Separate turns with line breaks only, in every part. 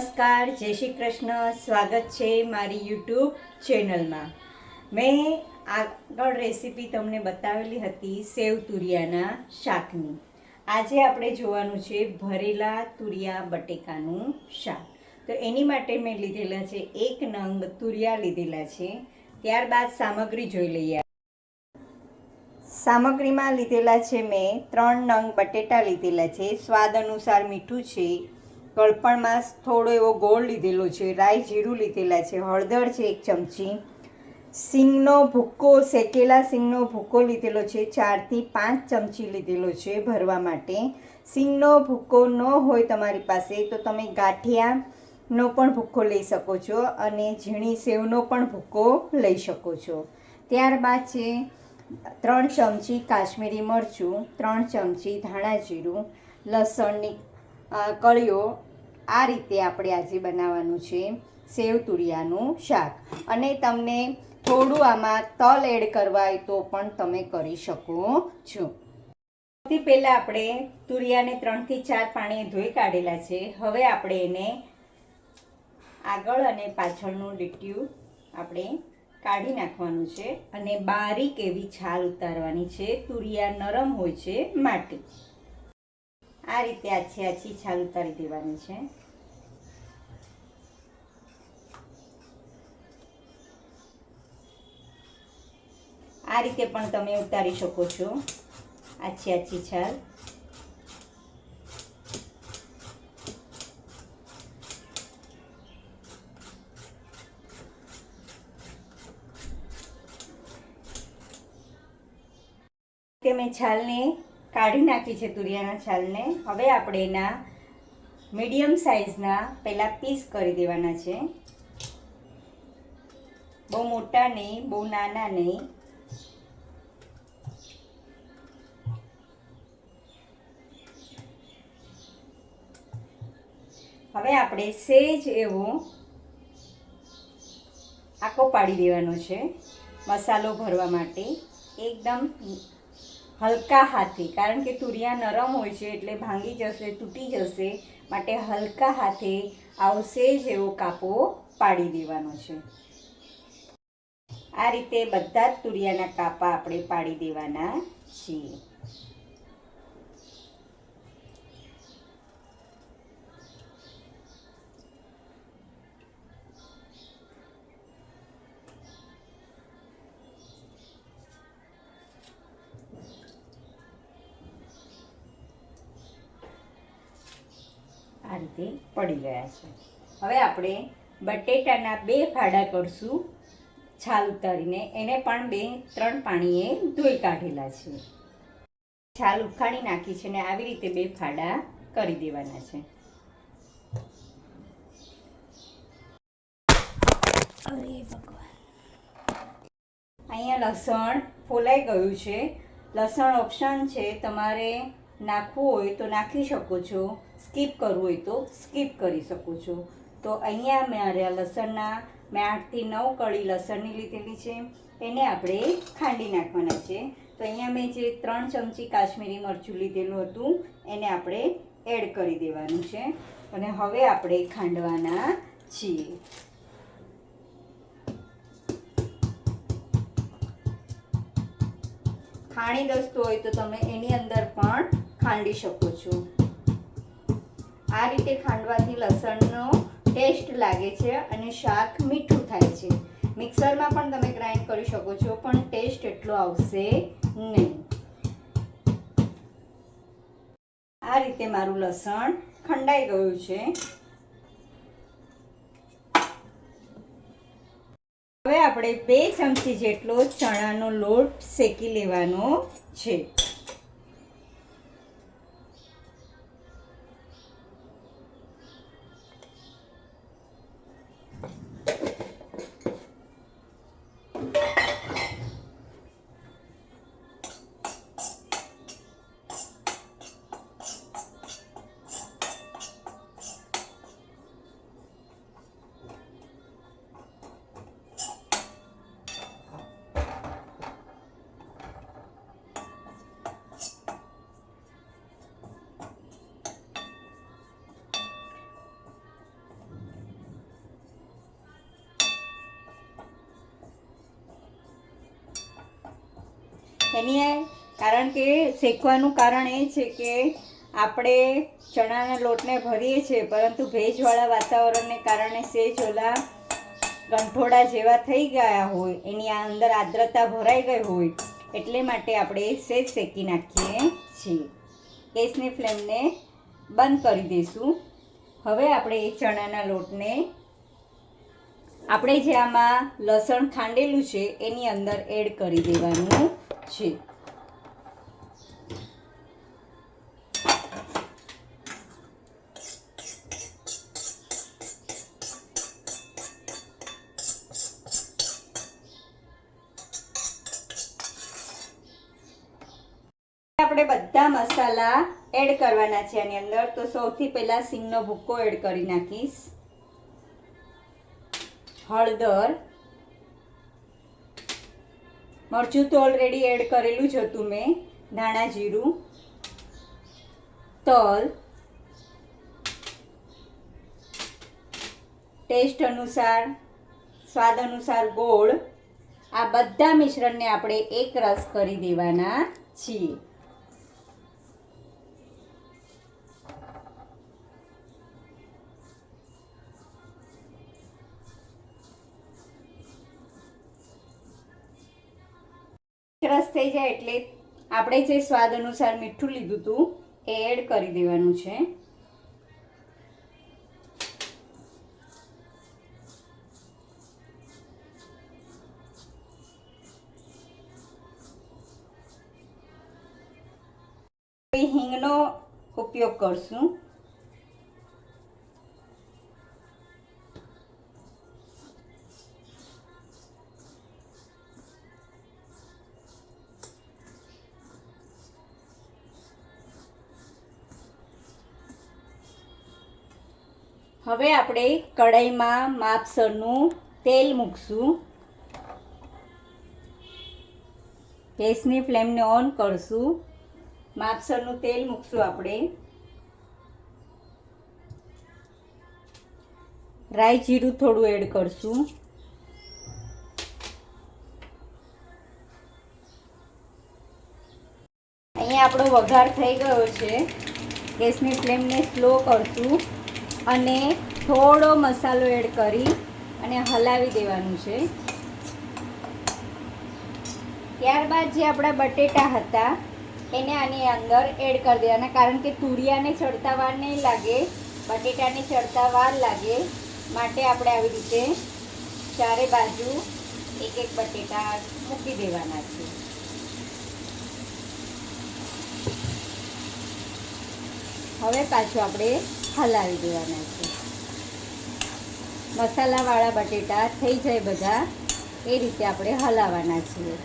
નમસ્કાર, જય શ્રી કૃષ્ણ. સ્વાગત છે મારી યુટ્યુબ ચેનલમાં. મેં આગળ રેસીપી તમને બતાવેલી હતી સેવ તુરિયાના શાકની. આજે આપણે જોવાનું છે ભરેલા તુરિયા બટેકાનું શાક. તો એની માટે મેં લીધેલા છે એક નંગ તુરિયા લીધેલા છે. ત્યારબાદ સામગ્રી જોઈ લઈએ સામગ્રીમાં લીધેલા છે મેં ત્રણ નંગ બટેટા લીધેલા છે. સ્વાદ અનુસાર મીઠું છે ગળપણમાં થોડો એવો ગોળ લીધેલો છે, રાઈ જીરું લીધેલા છે, હળદર છે એક ચમચી, સિંગનો ભૂક્કો શેકેલા સિંગનો ભૂક્કો લીધેલો છે, ચારથી પાંચ ચમચી લીધેલો છે ભરવા માટે. સિંગનો ભૂક્કો ન હોય તમારી પાસે તો તમે ગાંઠિયાનો પણ ભૂક્કો લઈ શકો છો અને ઝીણી સેવનો પણ ભૂક્કો લઈ શકો છો. ત્યારબાદ છે, ત્રણ ચમચી કાશ્મીરી મરચું, ત્રણ ચમચી ધાણા જીરું, લસણની કળીઓ આ રીતે આપણે આજે બનાવવાનું છે સેવ તુરિયાનું શાક. અને તમને થોડું આમાં તલ એડ કરવા હોય તો પણ તમે કરી શકો છો. સૌથી પહેલાં આપણે તુરિયાને ત્રણથી ચાર પાણીએ ધોઈ કાઢેલા છે. હવે આપણે એને આગળ અને પાછળનું લીટ્યું આપણે કાઢી નાખવાનું છે અને બારીક એવી છાલ ઉતારવાની છે. તુરિયા નરમ હોય છે માટે. આ રીતે આછી આછી છાલ ઉતારી દેવાની છે. આ રીતે પણ તમે ઉતારી શકો છો. આછી આછી છાલ. કે મેં છાલને કાઢી નાખી છે તુરિયાના છાલને. હવે આપણે એના મીડિયમ સાઇઝના પહેલાં પીસ કરી દેવાના છે. બહુ મોટા નહીં, બહુ નાના નહીં. હવે આપણે સેજ એવો આકો પાડી દેવાનો છે મસાલો ભરવા માટે. એકદમ હલકા હાથે, કારણ કે તુરિયા નરમ હોય છે એટલે ભાંગી જશે, તૂટી જશે, માટે હલકા હાથે આવશે જ એવો કાપો પાડી દેવાનો છે. આ રીતે બધા જ તુરિયાના કાપા આપણે પાડી દેવાના છીએ. આ રીતે પડી ગયા છે. હવે આપણે બટેટાના બે ફાડા કરશું છાલ ઉતારીને. એને પણ બે ત્રણ પાણીએ ધોઈ કાઢેલા છે. છાલ ઉખાડી નાખી છે ને આવી રીતે બે ફાડા કરી દેવાના છે. અહીંયા લસણ ફોલાઈ ગયું છે. લસણ ઓપ્શન છે. તમારે નાખવું હોય તો નાખી શકો છો. સ્કીપ કરવું હોય તો સ્કીપ કરી શકો છો. તો અહીંયા મારે આ લસણના, મેં આઠથી નવ કળી લસણની લીધેલી છે. એને આપણે ખાંડી નાખવાના છે. તો અહીંયા મેં જે ત્રણ ચમચી કાશ્મીરી મરચું લીધેલું હતું, એને આપણે એડ કરી દેવાનું છે. અને હવે આપણે ખાંડવાના છીએ. ખાણી દસ્તો હોય તો તમે એની અંદર પણ ખાંડી શકો છો. આ રીતે ખાંડવાથી લસણનો ટેસ્ટ લાગે છે અને શાક મીઠું થાય છે. મિક્સરમાં પણ તમે ગ્રાઇન્ડ કરી શકો છો, પણ ટેસ્ટ એટલો આવશે નહીં. આ રીતે મારું લસણ ખંડાઈ ગયું છે. હવે આપણે બે ચમચી જેટલો ચણાનો લોટ શેકી લેવાનો છે. એની કારણ કે શેકવાનું કારણ એ છે કે આપણે ચણાના લોટને ભરીએ છીએ, પરંતુ ભેજવાળા વાતાવરણને કારણે સેજ ઓલા ગંઠોડા જેવા થઈ ગયા હોય. એની આ અંદર આર્દ્રતા ભરાઈ ગઈ હોય, એટલે માટે આપણે સેજ શેકી નાખીએ છીએ. ગેસની ફ્લેમને બંધ કરી દઈશું. હવે આપણે એ ચણાના લોટને, આપણે જે આમાં લસણ ખાંડેલું છે, એની અંદર એડ કરી દેવાનું. છે. આપણે બધા મસાલા એડ કરવાના છે આની અંદર. તો સૌથી પહેલા સિંગનો ભૂક્કો એડ કરી નાખીશ. હળદર. મરચું તો ઓલરેડી એડ કરેલું જ હતું મેં. ધાણા જીરું, તલ ટેસ્ટ અનુસાર, સ્વાદ અનુસાર ગોળ. આ બધા મિશ્રણને આપણે એક રસ કરી દેવાના છીએ. રસ થઈ જાય એટલે આપણે જે સ્વાદ અનુસાર મીઠું લીધું હતું એ એડ કરી દેવાનું છે. હિંગનો ઉપયોગ કરશું. હવે આપણે કઢાઈમાં માપસરનું તેલ મૂકશું. ગેસની ફ્લેમને ઓન કરશું. માપસરનું તેલ મૂકશું આપણે. રાઈ જીરું થોડું એડ કરશું. અહીંયા આપણો વઘાર થઈ ગયો છે. ગેસની ફ્લેમને સ્લો કરશું. અને થોડો મસાલો એડ કરી અને હલાવી દેવાનું છે. ત્યારબાદ જે આપણા બટેટા હતા, એને આની અંદર એડ કરી દેવાના, કારણ કે તુરિયાને ચડતા વાર નહીં લાગે, બટેટાને ચડતા વાર લાગે, માટે આપણે આવી રીતે ચારે બાજુ એક એક બટેટા મૂકી દેવાના છે. હવે પાછું આપણે હલાવી દેવાના છે. મસાલાવાળા બટેટા થઈ જાય બધા. એ રીતે આપણે હલાવવાના છીએ.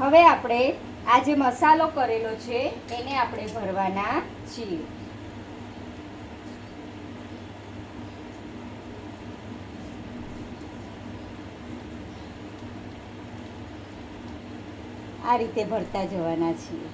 હવે આપણે આ જે મસાલો કરેલો છે, એને આપણે ભરવાના છીએ. આ રીતે ભરતા જવાના છીએ.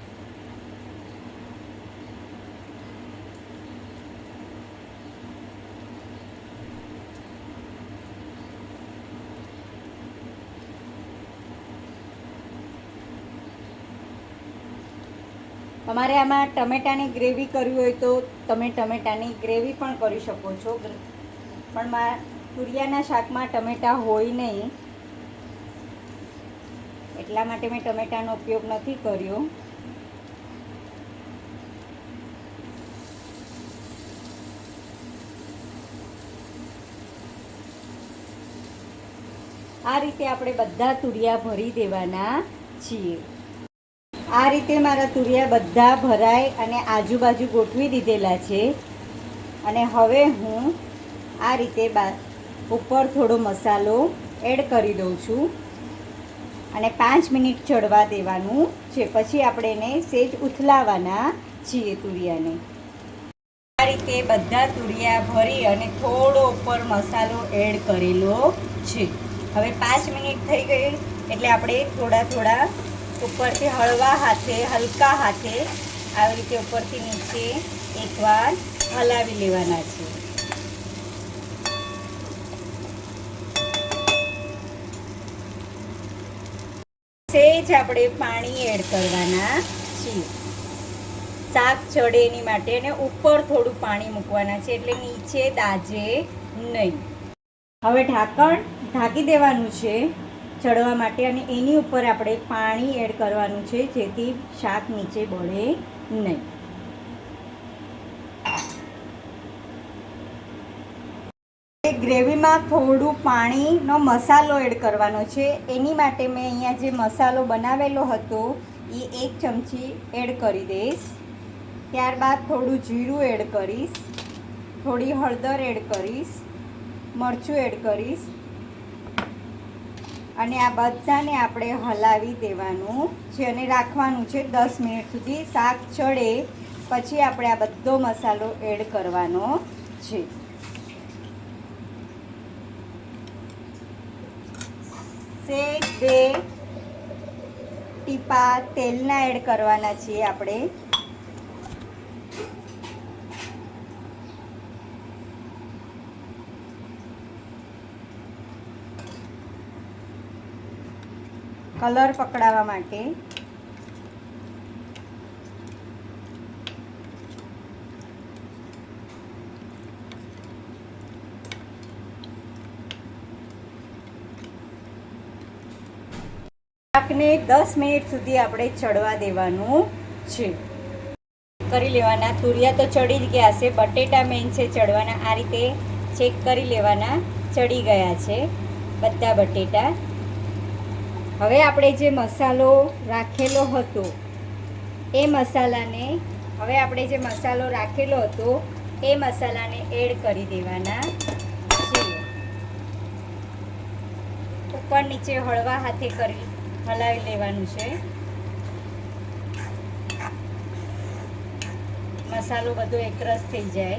તમારે આમાં ટમેટાની ગ્રેવી કરવી હોય તો તમે ટમેટાની ગ્રેવી પણ કરી શકો છો. પણ મા તુરિયાના શાકમાં ટમેટા હોય નહીં. એટલા માટે મેં ટમેટાનો ઉપયોગ નથી કર્યો. આ રીતે આપણે બધા તુરિયા ભરી દેવાના છીએ. આ રીતે મારા તુરિયા બધા ભરાય અને આજુબાજુ ગોઠવી દીધેલા છે. અને હવે હું આ રીતે ઉપર થોડો મસાલો એડ કરી દઉં છું. અને પાંચ મિનિટ ચડવા દેવાનું છે પછી આપણે એને સેજ ઉથલાવાના છીએ તુરિયાને. આ રીતે બધા તુરિયા ભરી અને થોડો ઉપર મસાલો એડ કરેલો છે. હવે પાંચ મિનિટ થઈ ગઈ એટલે આપણે થોડા થોડા ઉપરથી હળવા હાથે, હલકા હાથે આવી રીતે ઉપરથી નીચે એકવાર હલાવી લેવાના છે સેજ આપણે પાણી એડ કરવાના છીએ. શાક ચડે એની માટે અને ઉપર થોડું પાણી મૂકવાના છે એટલે નીચે દાજે નહીં. હવે ઢાંકણ ઢાંકી દેવાનું છે ચડવા માટે અને એની ઉપર આપણે પાણી એડ કરવાનું છે જેથી શાક નીચે બળે નહીં. ગ્રેવીમાં થોડું પાણીનો મસાલો એડ કરવાનો છે. એની માટે મેં અહીંયા જે મસાલો બનાવેલો હતો, એ એક ચમચી એડ કરી દઈશ. ત્યારબાદ થોડું જીરું એડ કરીશ. થોડી હળદર એડ કરીશ. મરચું એડ કરીશ. અને આ બધાને આપણે હલાવી દેવાનું છે અને રાખવાનું છે દસ મિનિટ સુધી. શાક ચડે, પછી આપણે આ બધો મસાલો એડ કરવાનો છે. સેજ બે ટીપા તેલના એડ કરવાના છીએ આપણે. કલર પકડાવવા માટે શાકને દસ મિનિટ સુધી આપણે ચડવા દેવાનું છે. કરી લેવાના. તુરિયા તો ચડી જ ગયા છે. બટેટા મેન છે ચડવાના. આ રીતે ચેક કરી લેવાના. ચડી ગયા છે બધા બટેટા. હવે આપણે જે મસાલો રાખેલો હતો, એ મસાલાને હવે આપણે જે મસાલો રાખેલો હતો, એ મસાલાને એડ કરી દેવાના છે ઉપર નીચે હળવા હાથે કરી હલાવી લેવાનું છે. મસાલો બધો એકરસ થઈ જાય.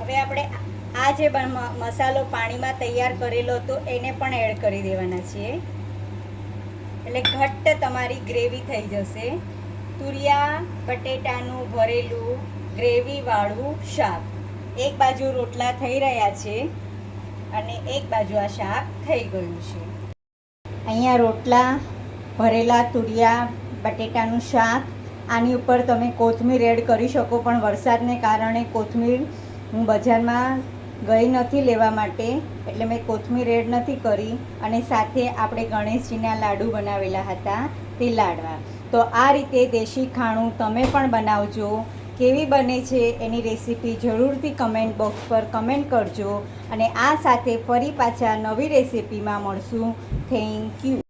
હવે આપણે આ જે મસાલો પાણીમાં તૈયાર કરેલો હતો, એને પણ એડ કરી દેવાના છીએ. એટલે ઘટ્ટ તમારી ગ્રેવી થઈ જશે. તુરિયા, બટેટાનું ભરેલું ગ્રેવીવાળું શાક. એક બાજુ રોટલા થઈ રહ્યા છે અને એક બાજુ આ શાક થઈ ગયું છે. અહીંયા રોટલા, ભરેલા તુરિયા, બટેટાનું શાક, આની ઉપર તમે કોથમીર એડ કરી શકો, પણ વરસાદને કારણે કોથમીર હું બજારમાં ગઈ નથી લેવા માટે, એટલે મેં કોથમીર એડ નથી કરી, અને સાથે આપણે ગણેશજીના લાડુ બનાવેલા હતા તે લાડવા. તો આ રીતે દેશી ખાણું તમે પણ બનાવજો. કેવી બને છે એની રેસીપી જરૂરથી કમેન્ટ બોક્સ પર કમેન્ટ કરજો અને આ સાથે ફરી પાછા નવી રેસીપીમાં મળશું. Thank you.